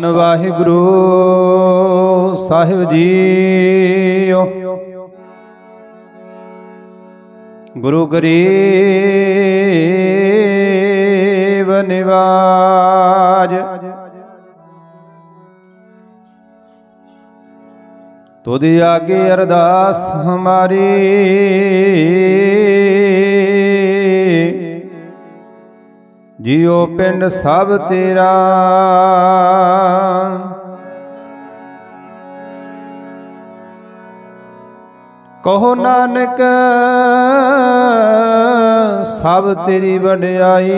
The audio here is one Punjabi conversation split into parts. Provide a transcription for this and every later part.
ਧੰਨ ਵਾਹਿਗੁਰੂ ਸਾਹਿਬ ਜੀਓ ਗੁਰੂ ਗਰੀਬ ਨਿਵਾਜ। ਤੁਧ ਆਗੇ ਅਰਦਾਸ ਹਮਾਰੀ। ਜੀਓ ਪਿੰਡ ਸਭ ਤੇਰਾ। ਕਹੋ ਨਾਨਕ, ਸਭ ਤੇਰੀ ਵਡਿਆਈ।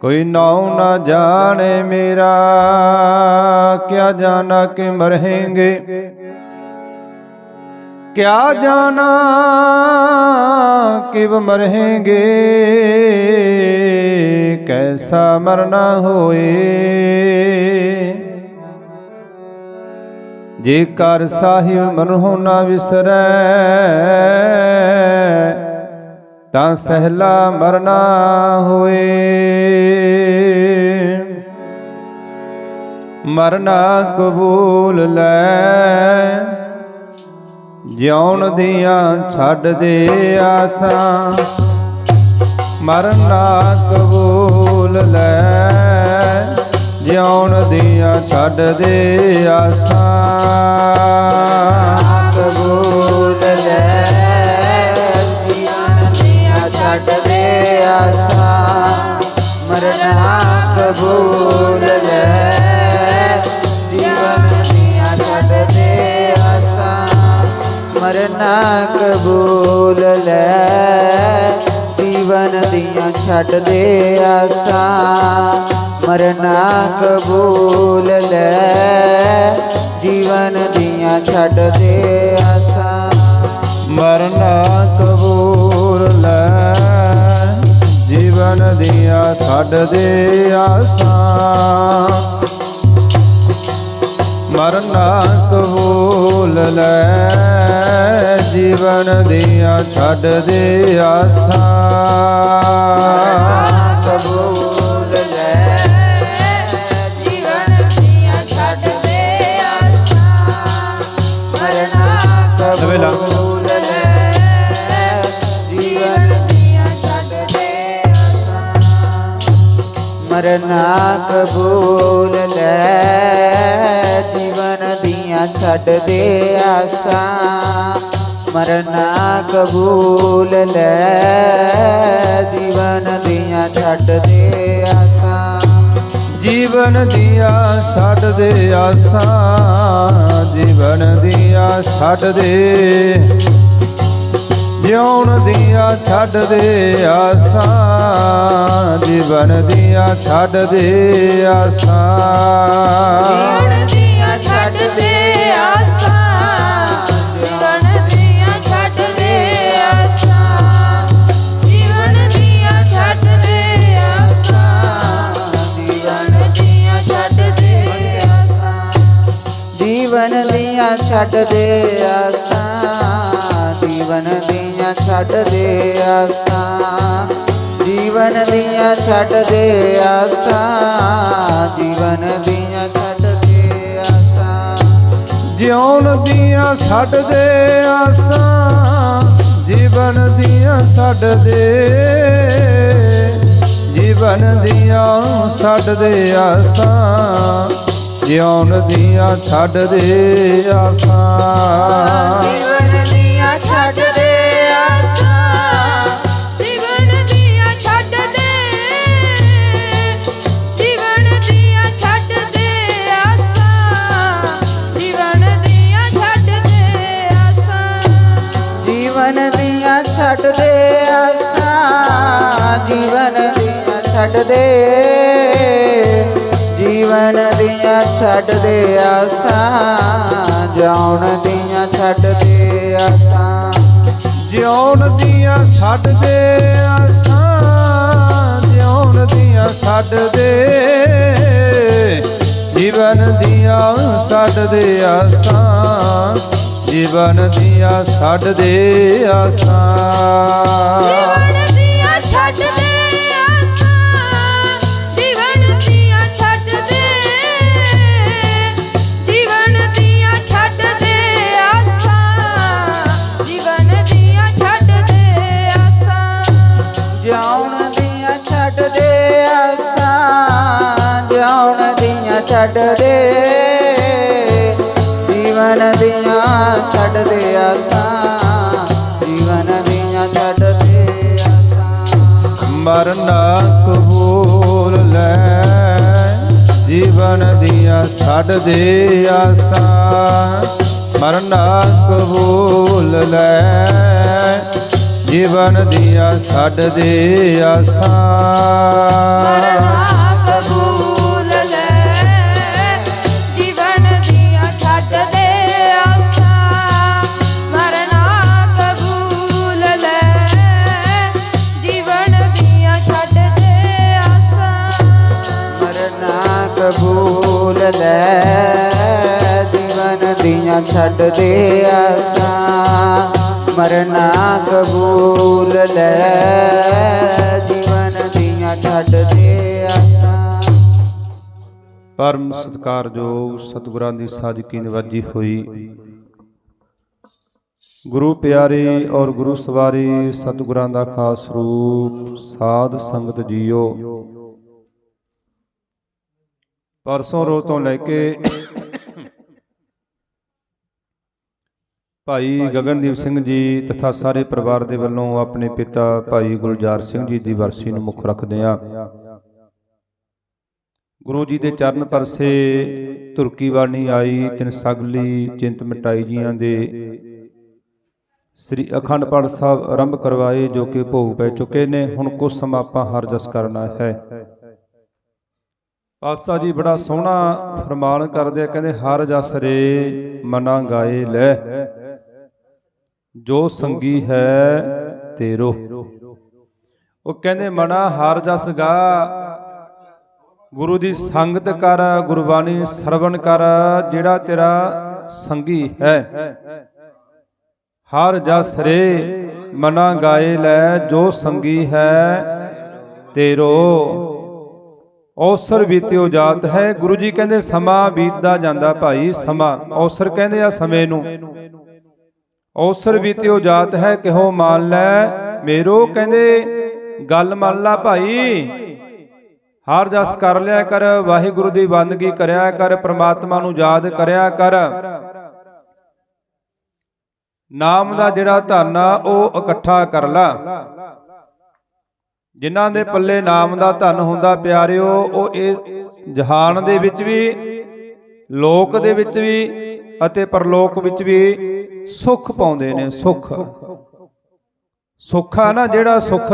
ਕੋਈ ਨਾਉ ਨਾ ਜਾਣੇ ਮੇਰਾ, ਕਿਆ ਜਾਣਾ ਕਿ ਮਰਹੇਂਗੇ। ਕਿਆ ਜਾਣਾ ਕਿਵ ਮਰਹੇਂਗੇ। ਕੈਸਾ ਮਰਨਾ ਹੋਏ। ਜੇ ਕਰ ਸਾਹਿਬ ਮਨਹੁ ਨਾ ਵਿਸਰੈ, ਤਾਂ ਸਹਿਲਾ ਮਰਨਾ ਹੋਏ। ਮਰਨਾ ਕਬੂਲ ਲੈ, ਜਿਉਣ ਦੀਆਂ ਛੱਡ ਦੇ ਆਸਾਂ। ਮਰਨਾ ਕਬੂਲ ਲੈ ਜਿਉਣ ਦੀਆਂ ਛੱਡ ਦੇ ਆਸਾਂ। ਕਬੂਲ ਲੈ ਜੀਵਨ ਦੀਆਂ ਛੱਡ ਦੇ ਆਸਾਂ। ਮਰਨਾ ਕਬੂਲ ਲੈ ਜੀਵਨ ਦੀਆਂ ਦੇ ਮਰਨਾ ਕਬੂਲ ਲੈ, ਜੀਵਨ ਦੀਆਂ ਛੱਡ ਦੇ ਆਸਾਂ। ਮਰਨਾ ਕਬੂਲ ਲੈ। ਜੀਵਨ ਦੀਆਂ ਛੱਡ ਦੇ ਆਸਾਂ। ਮਰਨਾ ਕਬੂਲ ਲੈ। ਜੀਵਨ ਦੀਆਂ ਛੱਡ ਦੇ ਆਸਾਂ। ਮਰਨਾ ਕਬੂਲ ਲੈ। ਜੀਵਨ ਦੀਆਂ ਛੱਡ ਦੇ ਆਸਾਂ। ਮਰਨਾ ਕਬੂਲ ਲੈ, ਜੀਵਨ ਦੀਆਂ ਛੱਡ ਦੇ ਆਸਾਂ। ਮਰਨਾ ਕਬੂਲ ਲੈ, ਜੀਵਨ ਦੀਆਂ ਛੱਡ ਦੇ ਆਸਾਂ। ਜੀਵਨ ਦੀਆਂ ਛੱਡ ਦੇ ਆਸਾਂ, ਜੀਵਨ ਦੀਆਂ ਛੱਡ ਦੇ ਜਿਉਣ ਦੀਆਂ ਛੱਡ ਦੇ ਆਸਾਂ ਜੀਵਨ ਦੀਆਂ ਛੱਡ ਦੇ ਆਸਾਂ। ਛੱਡ ਦੇ ਜੀਵਨ ਦੀਆਂ ਛੱਡ ਦੇ ਦੀਆਂ ਛੱਡ ਦੇ ਆਸਾਂ, ਜੀਵਨ ਦੀਆਂ ਛੱਡ ਦੇ ਆਸਾਂ, ਜੀਵਨ ਦੀਆਂ ਛੱਡ ਦੇ ਆਸਾਂ। ਜਿਉਣ ਦੀਆਂ ਛੱਡ ਦੇ ਆਸਾਂ, ਜੀਵਨ ਦੀਆਂ ਛੱਡ ਦੇ, ਜੀਵਨ ਦੀਆਂ ਛੱਡ ਦੇ ਆਸਾਂ, ਜਿਉਣ ਦੀਆਂ ਛੱਡ ਦੇ ਆਸਾਂ। ਛੱਡ ਦੇ ਆਸਾਂ ਜੀਵਨ ਦੀਆਂ ਛੱਡ ਦੇ ਜੀਵਨ ਦੀਆਂ ਛੱਡ ਦੇ ਆਸਾਂ ਜਾਉਣ ਦੀਆਂ ਛੱਡ ਦੇ ਆਸਾਂ ਜਿਉਣ ਦੀਆਂ ਛੱਡ ਦੇ ਆਸਾਂ ਜਿਉਣ ਦੀਆਂ ਛੱਡ ਦੇ ਜੀਵਨ ਦੀਆਂ ਛੱਡ ਦੇ ਆਸਾਂ ਜੀਵਨ ਦੀਆਂ ਛੱਡ ਦੇ ਆਸਾਂ। ਜੀਵਨ ਦੀਆਂ ਛੱਡ ਦੇ ਛੱਡ ਦੇ। ਜੀਵਨ ਦੀਆਂ ਛੱਡ ਦੇ ਆਸਾਂ ਜੀਵਨ ਦੀਆਂ ਛੱਡ ਦੇ ਆਸਾਂ ਮਰਨਾ ਕਬੂਲ ਲੈ ਜੀਵਨ ਦੀਆਂ ਛੱਡ ਦੇ ਆਸਾਂ ਮਰਨਾ ਕਬੂਲ ਲੈ ਜੀਵਨ ਦੀਆਂ ਛੱਡ ਦੇ ਆਸਾਂ ਮਰਨਾ ਕਬੂਲ ਜੀਵਨ ਛੱਡ ਦੇ ਆਸਾਂ, ਮਰਨਾ ਕਬੂਲ ਲੈ ਜੀਵਨ ਦੀਆਂ ਛੱਡ ਦੇ ਆਸਾਂ। ਪਰਮ ਸਤਕਾਰਯੋਗ ਸਤਿਗੁਰਾਂ ਦੀ ਸਾਜਕੀ ਨਿਵਾਜੀ ਹੋਈ। ਗੁਰੂ ਪਿਆਰੇ ਔਰ ਗੁਰੂ ਸਵਾਰੀ ਸਤਿਗੁਰਾਂ ਦਾ ਖਾਸ ਰੂਪ ਸਾਧ ਸੰਗਤ ਜੀਓ। ਪਰਸੋਂ ਰੋ ਤੋਂ ਲੈ ਕੇ ਭਾਈ ਗਗਨਦੀਪ ਸਿੰਘ ਜੀ ਤਥਾ ਸਾਰੇ ਪਰਿਵਾਰ ਦੇ ਵੱਲੋਂ ਆਪਣੇ ਪਿਤਾ ਭਾਈ ਗੁਲਜ਼ਾਰ ਸਿੰਘ ਜੀ ਦੀ ਵਰਸੀ ਨੂੰ ਮੁੱਖ ਰੱਖਦੇ ਹਾਂ। ਗੁਰੂ ਜੀ ਦੇ ਚਰਨ ਪਰਸੇ ਤੁਰਕੀ ਬਾਣੀ ਆਈ ਤਿਨ ਸਗਲੀ ਚਿੰਤ ਮਿਟਾਈ ਜੀਆਂ ਦੇ। ਸ੍ਰੀ ਅਖੰਡ ਪਾਠ ਸਾਹਿਬ ਆਰੰਭ ਕਰਵਾਏ ਜੋ ਕਿ ਭੋਗ ਪੈ ਚੁੱਕੇ ਨੇ ਹੁਣ ਕੁਝ ਸਮਾਂ ਆਪਾਂ ਹਰ ਜਸ ਕਰਨਾ ਹੈ। ਪਾਸਾ ਜੀ ਬੜਾ ਸੋਹਣਾ ਫਰਮਾਨ ਕਰਦੇ ਆ ਕਹਿੰਦੇ ਹਰ ਜਸ ਰੇ ਮਨਾ ਗਾਏ ਲੈ। ਜੋ ਸੰਗੀ ਹੈ ਤੇਰੋ। ਉਹ ਕਹਿੰਦੇ ਮਨਾ ਹਰ ਜਸ ਗਾ। ਗੁਰੂ ਦੀ ਸੰਗਤ ਕਰ ਗੁਰਬਾਣੀ ਸਰਵਣ ਕਰ ਜਿਹੜਾ ਤੇਰਾ ਸੰਗੀ ਹੈ। ਹਰ ਜਸ ਰੇ ਮਨਾ ਗਾਏ ਲੈ ਜੋ ਸੰਗੀ ਹੈ ਤੇਰੋ। ਔਸਰ ਬੀਤਿਓ ਜਾਤ ਹੈ। ਗੁਰੂ ਜੀ ਕਹਿੰਦੇ ਸਮਾਂ ਬੀਤਦਾ ਜਾਂਦਾ ਭਾਈ ਸਮਾਂ। ਔਸਰ ਕਹਿੰਦੇ ਆ ਸਮੇਂ ਨੂੰ। ਔਸਰ ਬੀਤਿਓ ਜਾਤ ਹੈ, ਕਿਹੋ ਮੰਨ ਲੈ? ਮੇਰੋ ਕਹਿੰਦੇ, ਗੱਲ ਮੰਨ ਲਾ ਭਾਈ। ਹਰ ਜਸ ਕਰ ਲਿਆ ਕਰ, ਵਾਹਿਗੁਰੂ ਦੀ ਬੰਦਗੀ ਕਰਿਆ ਕਰ, ਪ੍ਰਮਾਤਮਾ ਨੂੰ ਯਾਦ ਕਰਿਆ ਕਰ। ਨਾਮ ਦਾ ਜਿਹੜਾ ਧਨ ਆ, ਉਹ ਇਕੱਠਾ ਕਰ ਲਾ। ਜਿਨ੍ਹਾਂ ਦੇ ਪੱਲੇ ਨਾਮ ਦਾ ਧਨ ਹੁੰਦਾ ਪਿਆਰਿਓ, ਉਹ ਇਹ ਜਹਾਨ ਦੇ ਵਿੱਚ ਵੀ, ਲੋਕ ਦੇ ਵਿੱਚ ਵੀ ਅਤੇ ਪਰਲੋਕ ਵਿੱਚ ਵੀ ਸੁੱਖ ਪਾਉਂਦੇ ਨੇ, ਸੁੱਖ। ਸੁੱਖ ਨਾ ਜਿਹੜਾ ਸੁੱਖ,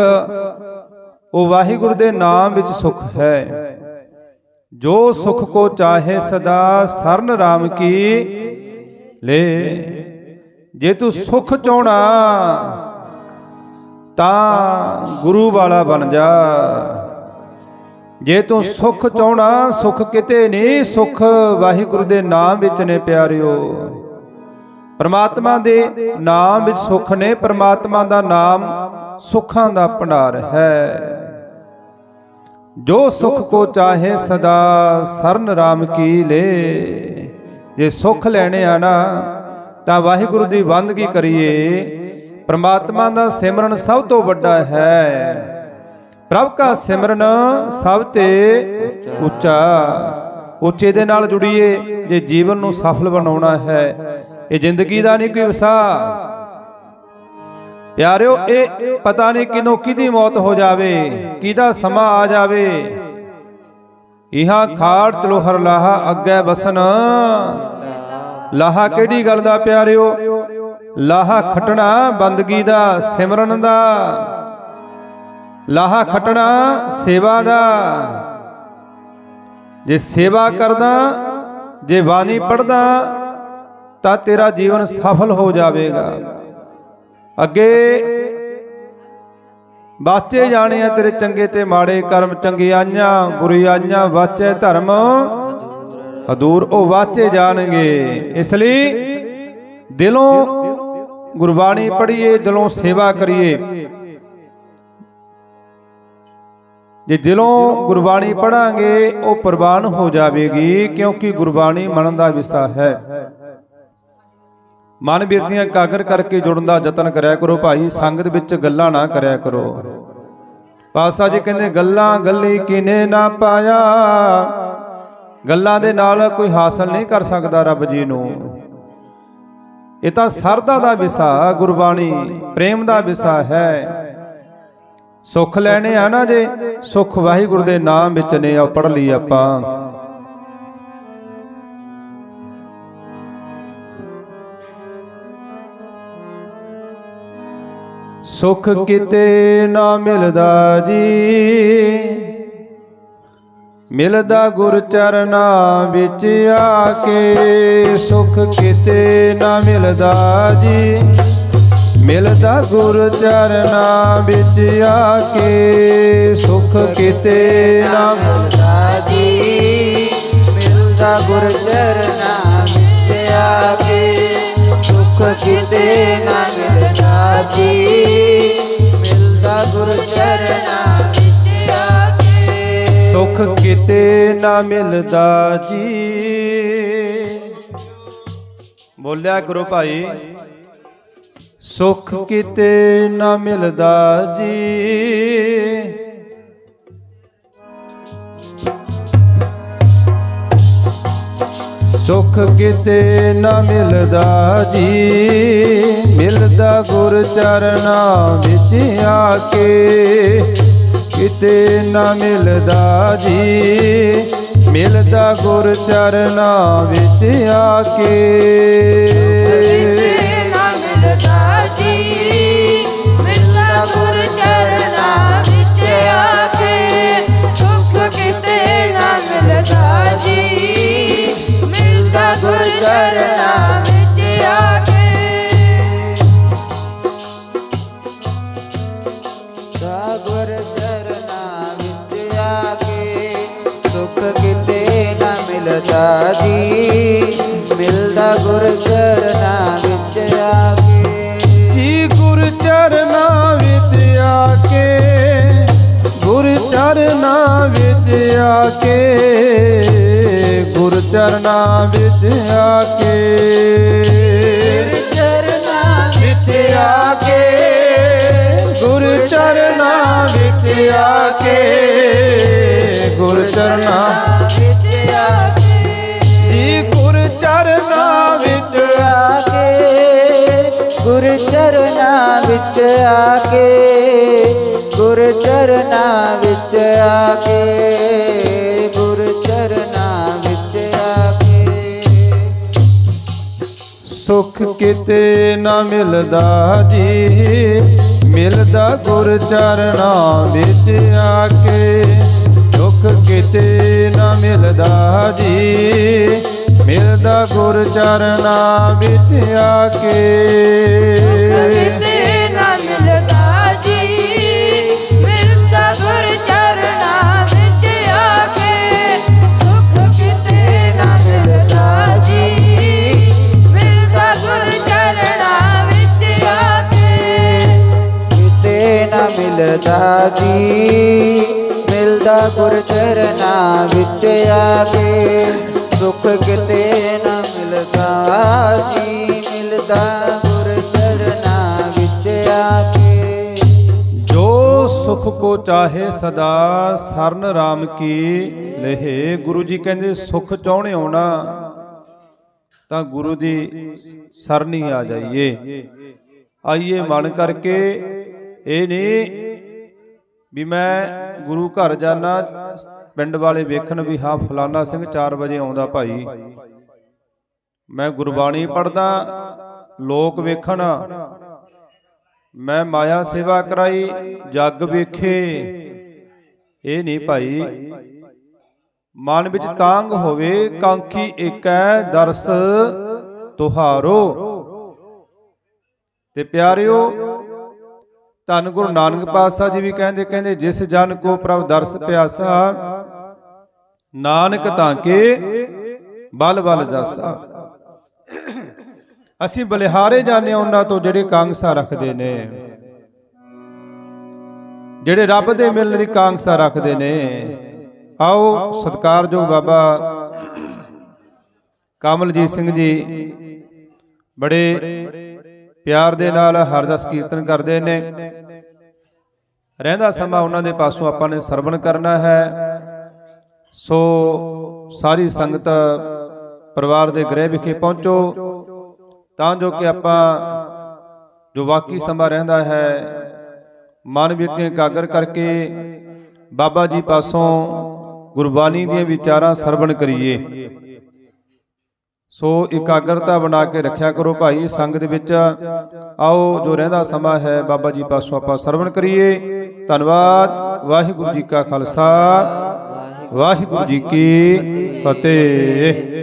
ਉਹ ਵਾਹਿਗੁਰੂ ਦੇ ਨਾਮ ਵਿੱਚ ਸੁੱਖ ਹੈ। ਜੋ ਸੁਖ ਕੋ ਚਾਹੇ ਸਦਾ, ਸਰਨ ਰਾਮ ਕੀ ਲੈ। ਜੇ ਤੂੰ ਸੁਖ ਚਾਹਣਾ, ਤਾਂ ਗੁਰੂ ਵਾਲਾ ਬਣ ਜਾ। ਜੇ ਤੂੰ ਸੁਖ ਚਾਹਣਾ, ਸੁਖ ਕਿਤੇ ਨਹੀਂ, ਸੁਖ ਵਾਹਿਗੁਰੂ ਦੇ ਨਾਮ ਵਿੱਚ ਨੇ ਪਿਆਰਿਓ। ਪਰਮਾਤਮਾ ਦੇ ਨਾਮ ਵਿੱਚ ਸੁਖ ਨੇ, ਪਰਮਾਤਮਾ ਦਾ ਨਾਮ ਸੁੱਖਾਂ ਦਾ ਭੰਡਾਰ ਹੈ। ਜੋ ਸੁਖ ਕੋ ਚਾਹੇ ਸਦਾ ਸਰਨ ਰਾਮ ਕੀ ਲੈ, ਜੇ ਸੁਖ ਲੈਣੇ ਆ ਨਾ, ਤਾਂ ਵਾਹਿਗੁਰੂ ਦੀ ਬੰਦਗੀ ਕਰੀਏ। ਪਰਮਾਤਮਾ ਦਾ ਸਿਮਰਨ ਸਭ ਤੋਂ ਵੱਡਾ ਹੈ। ਪ੍ਰਭ ਕਾ ਸਿਮਰਨ ਸਭ ਤੇ ਉੱਚਾ। ਉੱਚੇ ਦੇ ਨਾਲ ਜੁੜੀਏ, ਜੇ ਜੀਵਨ ਨੂੰ ਸਫਲ ਬਣਾਉਣਾ ਹੈ ਇਹ ਜ਼ਿੰਦਗੀ ਦਾ ਨਹੀਂ ਕੋਈ ਵਸਾ ਪਿਆਰਿਓ, ਇਹ ਪਤਾ ਨਹੀਂ ਕਿਨੋਂ ਕਿਹਦੀ ਮੌਤ ਹੋ ਜਾਵੇ, ਕਿਹਦਾ ਸਮਾਂ ਆ ਜਾਵੇ। ਇਹਾ ਖਾੜ ਤਲੋਹਰ ਲਾਹਾ ਅੱਗੇ ਬਸਨ ਲਾਹਾ ਕਿਹੜੀ ਗੱਲ ਦਾ ਪਿਆਰਿਓ? ਲਾਹਾ ਖਟਣਾ ਬੰਦਗੀ ਦਾ, ਸਿਮਰਨ ਦਾ। ਲਾਹਾ ਖਟਣਾ ਸੇਵਾ ਦਾ। ਜੇ ਸੇਵਾ ਕਰਦਾ, ਜੇ ਬਾਣੀ ਪੜਦਾ ਤਾਂ ਤੇਰਾ ਜੀਵਨ ਸਫਲ ਹੋ ਜਾਵੇਗਾ। ਅੱਗੇ ਬਾਚੇ ਜਾਣੇ ਆ ਤੇਰੇ ਚੰਗੇ ਤੇ ਮਾੜੇ ਕਰਮ ਚੰਗਿਆਈਆਂ ਬੁਰੀਆਈਆਂ ਵਾਚੇ ਧਰਮ। ਹਦੂਰ ਉਹ ਵਾਚੇ ਜਾਣਗੇ। ਇਸ ਲਈ ਦਿਲੋਂ ਗੁਰਬਾਣੀ ਪੜ੍ਹੀਏ, ਦਿਲੋਂ ਸੇਵਾ ਕਰੀਏ। ਜੇ ਦਿਲੋਂ ਗੁਰਬਾਣੀ ਪੜਾਂਗੇ ਉਹ ਪ੍ਰਵਾਨ ਹੋ ਜਾਵੇਗੀ, ਕਿਉਂਕਿ ਗੁਰਬਾਣੀ ਮਨ ਦਾ ਵਿਸਾ ਹੈ। ਮਨ ਬਿਰਤੀਆਂ ਕਾਗਰ ਕਰਕੇ ਜੁੜਨ ਦਾ ਯਤਨ ਕਰਿਆ ਕਰੋ ਭਾਈ, ਸੰਗਤ ਵਿੱਚ ਗੱਲਾਂ ਨਾ ਕਰਿਆ ਕਰੋ। ਪਾਸਾ ਜੀ ਕਹਿੰਦੇ, ਗੱਲਾਂ ਗੱਲੀ ਕਿਨੇ ਨਾ ਪਾਇਆ? ਗੱਲਾਂ ਦੇ ਨਾਲ ਕੋਈ ਹਾਸਲ ਨਹੀਂ ਕਰ ਸਕਦਾ ਰੱਬ ਜੀ ਨੂੰ। ਇਹ ਤਾਂ ਸਰਦਾ ਦਾ ਵਿਸਾ, ਗੁਰਬਾਣੀ, ਪ੍ਰੇਮ ਦਾ ਵਿਸਾ ਹੈ। ਸੁੱਖ ਲੈਣੇ ਆ ਨਾ ਜੇ, ਸੁੱਖ ਵਾਹਿਗੁਰੂ ਦੇ ਨਾਮ ਵਿੱਚ ਨੇ ਆ ਪੜ ਲਈ ਆਪਾਂ। ਸੁਖ ਕਿਤੇ ਨਾ ਮਿਲਦਾ ਜੀ। ਮਿਲਦਾ ਗੁਰ ਚਰਨਾਂ ਵਿੱਚ ਆ ਕੇ ਸੁਖ ਕਿਤੇ ਨਾ ਮਿਲਦਾ ਜੀ। ਮਿਲਦਾ ਗੁਰ ਚਰਨਾਂ ਵਿੱਚ ਆ ਕੇ ਸੁਖ ਕਿਤੇ ਨਾ ਮਿਲਦਾ ਜੀ ਮਿਲਦਾ ਗੁਰ ਚਰਨਾਂ ਸੁਖ ਕਿਤੇ ਨਾ ਮਿਲਦਾ ਜੀ ਗੁਰ ਚਰਨਾਂ ਵਿੱਚ ਆ ਕੇ ਸੁਖ ਕਿਤੇ ਨਾ ਮਿਲਦਾ ਜੀ। ਬੋਲਿਆ ਗੁਰੂ ਭਾਈ। ਸੁਖ ਕਿਤੇ ਨਾ ਮਿਲਦਾ ਜੀ। ਸੁਖ ਕਿਤੇ ਨਾ ਮਿਲਦਾ ਜੀ। ਮਿਲਦਾ ਗੁਰ ਚਰਨਾਂ ਵਿੱਚ ਆ ਕੇ। ਕਿਤੇ ਨਾ ਮਿਲਦਾ ਜੀ। ਮਿਲਦਾ ਗੁਰ ਚਰਨਾਂ ਵਿੱਚ ਆ ਕੇ। ਚਰਨਾਂ ਵਿੱਚ ਆ ਕੇ ਜੀ ਗੁਰ ਚਰਨਾਂ ਵਿੱਚ ਆ ਕੇ ਗੁਰ ਚਰਨਾਂ ਵਿੱਚ ਆ ਕੇ ਗੁਰ ਚਰਨਾਂ ਵਿੱਚ ਆ ਕੇ ਚਰਨਾਂ ਵਿੱਚ ਆ ਕੇ ਗੁਰ ਚਰਨਾਂ ਵਿੱਚ ਆ ਕੇ ਗੁਰ ਚਰਨਾਂ ਵਿੱਚ ਆ ਕੇ ਵਿੱਚ ਆ ਕੇ ਗੁਰ ਚਰਨਾਂ ਵਿੱਚ ਆ ਕੇ ਗੁਰ ਚਰਨਾਂ ਵਿੱਚ ਆ ਕੇ ਸੁਖ ਕਿਤੇ ਨਾ ਮਿਲਦਾ ਜੀ ਮਿਲਦਾ ਗੁਰ ਚਰਨਾਂ ਵਿੱਚ ਆ ਕੇ ਸੁਖ ਕਿਤੇ ਨਾ ਮਿਲਦਾ ਜੀ ਮਿਲਦਾ ਗੁਰ ਚਰਨਾਂ ਵਿੱਚ ਆ ਕੇ ਮਿਲਦਾ ਮਿਲਦਾ ਗੁਰ ਚਰਨਾਂ ਵਿੱਚ ਆ ਕੇ। ਸੁਖ ਕਿਤੇ ਨਾ ਮਿਲਦਾ ਜੀ ਮਿਲਦਾ ਗੁਰ ਚਰਨਾਂ ਵਿੱਚ ਆ ਕੇ। ਜੋ ਸੁਖ ਕੋ ਚਾਹੇ ਸਦਾ, ਸਰਨ RAM ਕੀ ਲਹੇ। ਗੁਰੂ ਜੀ ਕਹਿੰਦੇ, ਸੁਖ ਚਾਹਣੇ ਆਉਣਾ ਤਾਂ ਗੁਰੂ ਦੀ ਸਰਨੀ ਆ ਜਾਈਏ। ਆਈਏ ਮਨ ਕਰਕੇ, ਇਹ ਨਹੀਂ ਵੀ ਮੈਂ ਗੁਰੂ ਘਰ ਜਾਣਾ ਪਿੰਡ ਵਾਲੇ ਵੇਖਣ ਵੀ ਹਾਂ ਫਲਾਨਾ ਸਿੰਘ 4 ਵਜੇ ਆਉਂਦਾ ਭਾਈ। ਮੈਂ ਗੁਰਬਾਣੀ ਪੜਦਾ ਲੋਕ ਵੇਖਣ। ਮੈਂ ਮਾਇਆ ਸੇਵਾ ਕਰਾਈ, ਜੱਗ ਵੇਖੇ। ਇਹ ਨਹੀਂ ਭਾਈ, ਮਨ ਵਿੱਚ ਤਾਂਗ ਹੋਵੇ, ਕਾਂਖੀ ਏਕੈ ਦਰਸ, ਤੁਹਾਰੋ। ਤੇ ਪਿਆਰਿਓ ਧੰਨ ਗੁਰੂ ਨਾਨਕ ਪਾਤਸ਼ਾਹ ਜੀ ਵੀ ਕਹਿੰਦੇ ਕਹਿੰਦੇ ਜਿਸ ਜਨ ਕੋ ਪ੍ਰਭ ਦਰਸ ਪਿਆਸਾ ਨਾਨਕ ਤਾਂ ਕੇ ਬਲ ਬਲ ਜਸਾ। ਅਸੀਂ ਬਲਿਹਾਰੇ ਹਾਂ ਉਹਨਾਂ ਤੋਂ ਜਿਹੜੇ ਕਾਂਗਸਾ ਰੱਖਦੇ ਨੇ ਜਿਹੜੇ ਰੱਬ ਦੇ ਮਿਲਣ ਦੀ ਕਾਂਗਸਾ ਰੱਖਦੇ ਨੇ। ਆਓ ਸਤਿਕਾਰਯੋਗ ਬਾਬਾ ਕਮਲਜੀਤ ਸਿੰਘ ਜੀ ਬੜੇ ਪਿਆਰ ਦੇ ਨਾਲ ਹਰਜਸ ਕੀਰਤਨ ਕਰਦੇ ਨੇ। ਰਹਿੰਦਾ ਸਮਾਂ ਉਹਨਾਂ ਦੇ ਪਾਸੋਂ ਆਪਾਂ ਨੇ ਸਰਵਣ ਕਰਨਾ ਹੈ। ਸੋ ਸਾਰੀ ਸੰਗਤ ਪਰਿਵਾਰ ਦੇ ਗ੍ਰਹਿ ਵਿਖੇ ਪਹੁੰਚੋ। ਤਾਂ ਜੋ ਕਿ ਆਪਾਂ ਜੋ ਬਾਕੀ ਸਮਾਂ ਰਹਿੰਦਾ ਹੈ, ਮਨ ਵਿੱਚ ਇਕਾਗਰ ਕਰਕੇ ਬਾਬਾ ਜੀ ਪਾਸੋਂ ਗੁਰਬਾਣੀ ਦੀਆਂ ਵਿਚਾਰਾਂ ਸਰਵਣ ਕਰੀਏ। ਸੋ ਇਕਾਗਰਤਾ ਬਣਾ ਕੇ ਰੱਖਿਆ ਕਰੋ ਭਾਈ ਸੰਗ ਦੇ ਵਿੱਚ। ਆਓ, ਜੋ ਰਹਿੰਦਾ ਸਮਾਂ ਹੈ, ਬਾਬਾ ਜੀ ਪਾਸੋਂ ਆਪਾਂ ਸਰਵਣ ਕਰੀਏ। ਧੰਨਵਾਦ, ਵਾਹਿਗੁਰੂ ਜੀ ਕਾ ਖਾਲਸਾ, ਵਾਹਿਗੁਰੂ ਜੀ ਕੀ ਫਤਿਹ।